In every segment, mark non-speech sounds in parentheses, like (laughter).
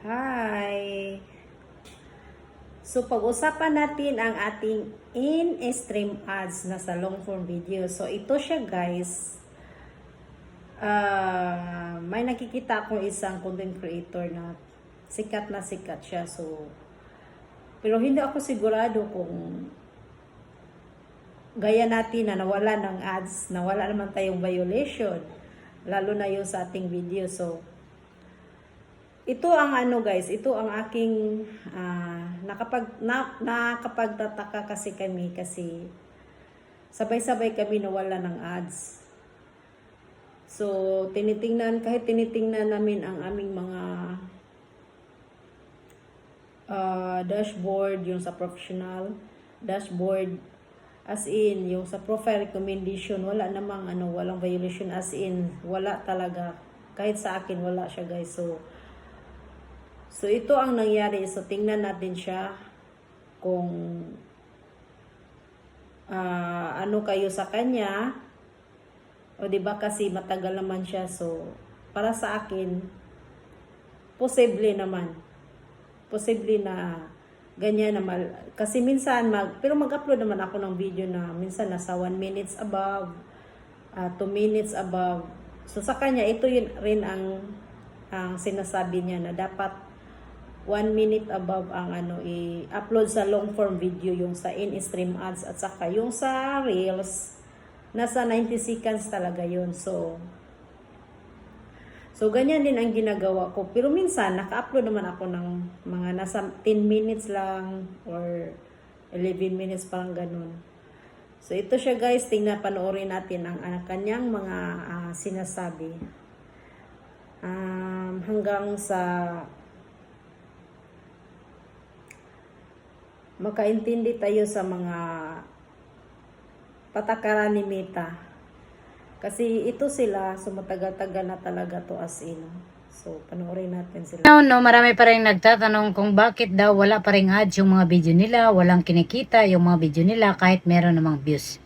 Hi! So, pag-usapan natin ang ating in-stream ads na sa long form video. So, ito siya guys. Ah, may nakikita akong isang content creator na sikat na sikat siya. So, pero hindi ako sigurado kung gaya natin na nawala ng ads, nawala naman tayong violation. Lalo na yung sa ating video. So, ito ang ano guys, ito ang aking ah, nakapag na, nakapagtataka kasi kami kasi sabay-sabay kami nawala ng ads. So, tinitingnan, kahit tinitingnan namin ang aming mga ah, dashboard, yung sa professional dashboard, as in, yung sa profile recommendation, wala namang ano, walang violation as in, wala talaga. Kahit sa akin, wala siya guys. So, So, ito ang nangyari. So, tingnan natin siya kung ah, ano kayo sa kanya. O, ba kasi matagal naman siya. So, para sa akin, posible naman. Posible na ganyan na mal kasi minsan mag pero mag-upload naman ako ng video na minsan nasa 1 minutes above 2 minutes above so sa kanya ito yun rin ang ang sinasabi niya na dapat 1 minute above ang ano i-upload sa long form video yung sa in-stream ads at saka yung sa reels nasa 90 seconds talaga yun so So, ganyan din ang ginagawa ko. Pero minsan, naka-upload naman ako ng mga nasa 10 minutes lang or 11 minutes parang ganun. So, ito siya guys. Tingnan, panoorin natin ang, ang kanyang mga ah, sinasabi. Um, hanggang sa makaintindi tayo sa mga patakaran ni Meta. Kasi ito sila, so matagal-tagal na talaga to as in. So, panoorin natin sila. No, no, marami pa rin nagtatanong kung bakit daw wala pa rin ads yung mga video nila, walang kinikita yung mga video nila kahit meron namang views.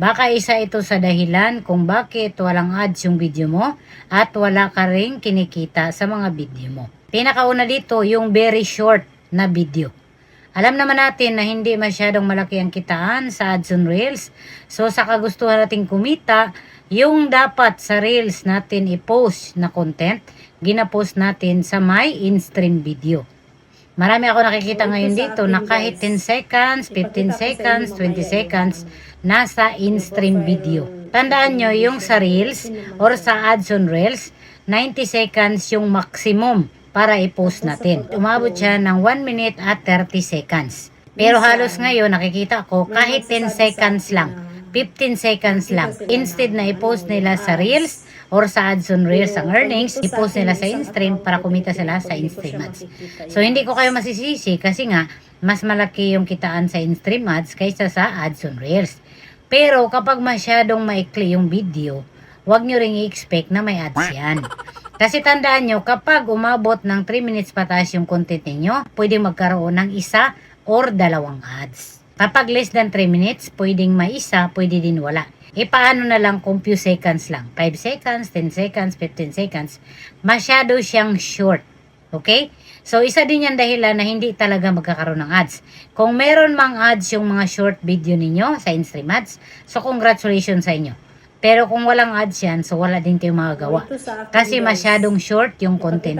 Baka isa ito sa dahilan kung bakit walang ads yung video mo at wala ka rin kinikita sa mga video mo. Pinakauna dito yung very short na video. Alam naman natin na hindi masyadong malaki ang kitaan sa ads on Reels. So sa kagustuhan nating kumita, yung dapat sa Reels natin i-post na content, gina-post natin sa my in-stream video. Marami ako nakikita ngayon dito na kahit guys. 10 seconds, 15 Ipakita ko sa seconds, inyo 20 mamaya seconds, nasa in-stream video. Tandaan nyo, yung sa Reels or sa ads on Reels, 90 seconds yung maximum para i-post natin. Umabot siya ng 1 minute at 30 seconds. Pero halos ngayon, nakikita ko, kahit 10 seconds lang, 15 seconds lang. Instead na i-post nila sa Reels or sa ads on Reels ang earnings, i-post nila sa in-stream para kumita sila sa in-stream ads. So, hindi ko kayo masisisi kasi nga, mas malaki yung kitaan sa in-stream ads kaysa sa ads on Reels. Pero kapag masyadong maikli yung video, huwag nyo ring i-expect na may ads yan. Kasi tandaan nyo, kapag umabot ng 3 minutes pataas yung content ninyo, pwede magkaroon ng isa or dalawang ads. Kapag less than 3 minutes, pwedeng may isa, pwede din wala. E paano na lang kung few seconds lang? 5 seconds, 10 seconds, 15 seconds. Masyado siyang short. Okay? So, isa din yan dahilan na hindi talaga magkakaroon ng ads. Kung meron mang ads yung mga short video ninyo sa in-stream ads, so congratulations sa inyo. Pero kung walang ads yan, so wala din kayong magagawa. Kasi masyadong short yung content.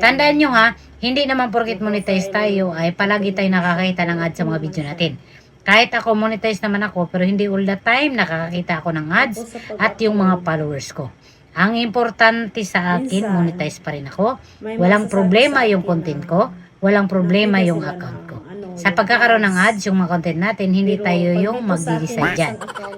Tandaan nyo ha, hindi naman porkit monetize tayo ay palagi tayo nakakita ng ads sa mga video natin. Kahit ako monetize naman ako pero hindi all the time nakakakita ako ng ads at yung mga followers ko. Ang importante sa akin, monetize pa rin ako. Walang problema yung content ko. Walang problema yung account ko. Sa pagkakaroon ng ads. yung mga content natin, hindi tayo yung magdi-decide dyan.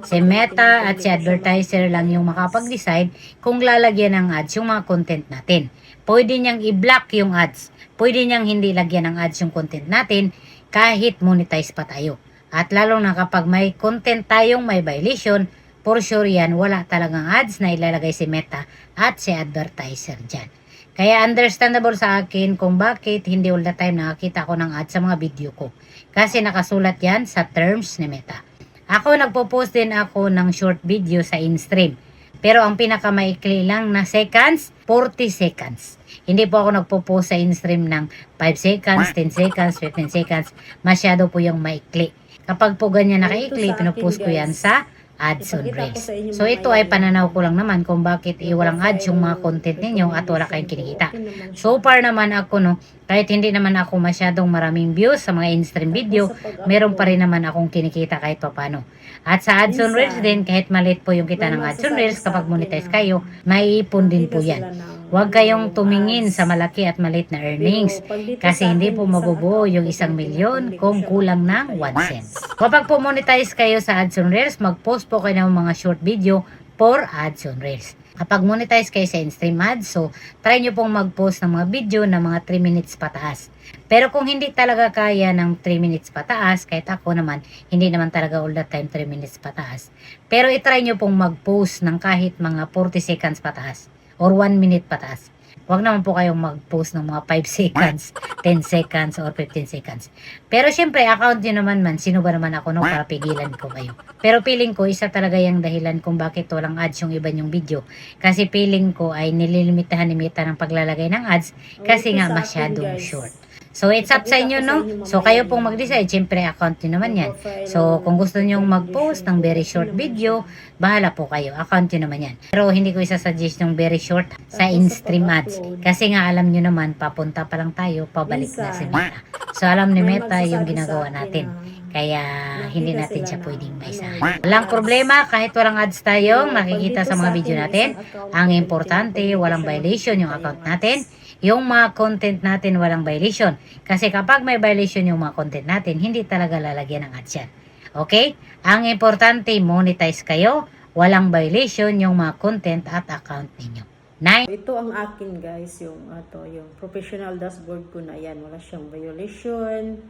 Si Meta at si advertiser lang yung makapag-decide kung lalagyan ng ads yung mga content natin. Pwede niyang i-block yung ads. Pwede niyang hindi lagyan ng ads yung content natin kahit monetize pa tayo. At lalo na kapag may content tayong may violation, for sure yan, wala talagang ads na ilalagay si Meta at si advertiser dyan. Kaya understandable sa akin kung bakit hindi all the time nakakita ko ng ads sa mga video ko. Kasi nakasulat yan sa terms ni Meta. Ako nagpo-post din ako ng short video sa in-stream. Pero ang pinakamaikli lang na seconds, 40 seconds. Hindi po ako nagpo-post sa in-stream ng 5 seconds, 10 seconds, 15 seconds. Masyado po yung maikli. Kapag po ganyan nakaikli, pinupost ko yan sa ads on Reels. So ito ay pananaw ko lang naman kung bakit eh, walang ads yung mga content ninyo at wala kayong kinikita. So far naman ako no, kahit hindi naman ako masyadong maraming views sa mga in-stream video, meron pa rin naman akong kinikita kahit pa paano. At sa ads on Reels din, kahit maliit po yung kita ng ads on Reels, kapag monetize kayo, maiipon din po yan. Huwag kayong tumingin sa malaki at maliit na earnings kasi hindi po mabubuo yung isang milyon kung kulang ng 1 cent. Kapag po monetize kayo sa ads on Reels, mag-post po kayo ng mga short video for ads on Reels. Kapag monetize kayo sa in-stream ads, so try nyo pong mag-post ng mga video na mga 3 minutes pataas. Pero kung hindi talaga kaya ng 3 minutes pataas, kahit ako naman, hindi naman talaga all the time 3 minutes pataas. Pero itry nyo pong mag-post ng kahit mga 40 seconds pataas or 1 minute pataas. Huwag naman po kayong mag-post ng mga 5 seconds, 10 seconds, or 15 seconds. Pero syempre, account nyo naman man, sino ba naman ako no para pigilan ko kayo. Pero feeling ko, isa talaga yung dahilan kung bakit walang ads yung iba yung video. Kasi feeling ko ay nililimitahan ni Meta ng paglalagay ng ads kasi nga masyadong short. So, it's up sa inyo, no? So, kayo pong mag-decide. Siyempre, account nyo naman yan. So, kung gusto nyo mag-post ng very short video, bahala po kayo. Account nyo naman yan. Pero, hindi ko isasuggest yung very short sa in-stream ads. Kasi nga, alam nyo naman, papunta pa lang tayo, pabalik na si Meta. So, alam ni Meta yung ginagawa natin. Kaya, hindi natin siya pwedeng maisahan. Walang problema, kahit walang ads tayong makikita sa mga video natin. Ang importante, walang violation yung account natin yung mga content natin walang violation. Kasi kapag may violation yung mga content natin, hindi talaga lalagyan ng ads yan. Okay? Ang importante, monetize kayo, walang violation yung mga content at account ninyo. Nine. Ito ang akin guys, yung ato, yung professional dashboard ko na yan. Wala siyang violation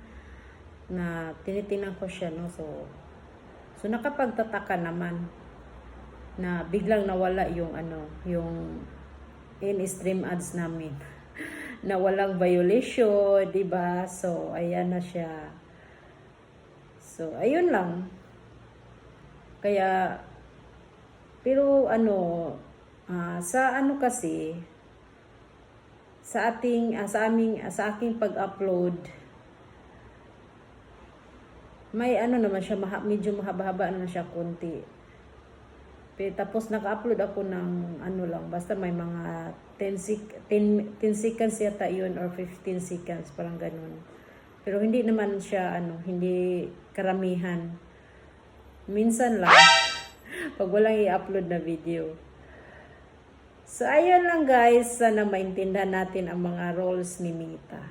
na tinitingnan ko siya no. So so nakapagtataka naman na biglang nawala yung ano, yung in-stream ads namin. Na walang violation, 'di ba? So ayan na siya. So ayun lang. Kaya pero ano, ah, sa ano kasi sa ating ah, sa aming ah, sa aking pag-upload may ano naman siya maha, medyo mahaba-haba naman siya konti. Tapos naka-upload ako ng ano lang basta may mga 10 sec 10, 10 seconds yata yun or 15 seconds parang ganun. Pero hindi naman siya ano, hindi karamihan. Minsan lang (laughs) pag walang i-upload na video. So, ayun lang guys. Sana maintindihan natin ang mga roles ni Mita.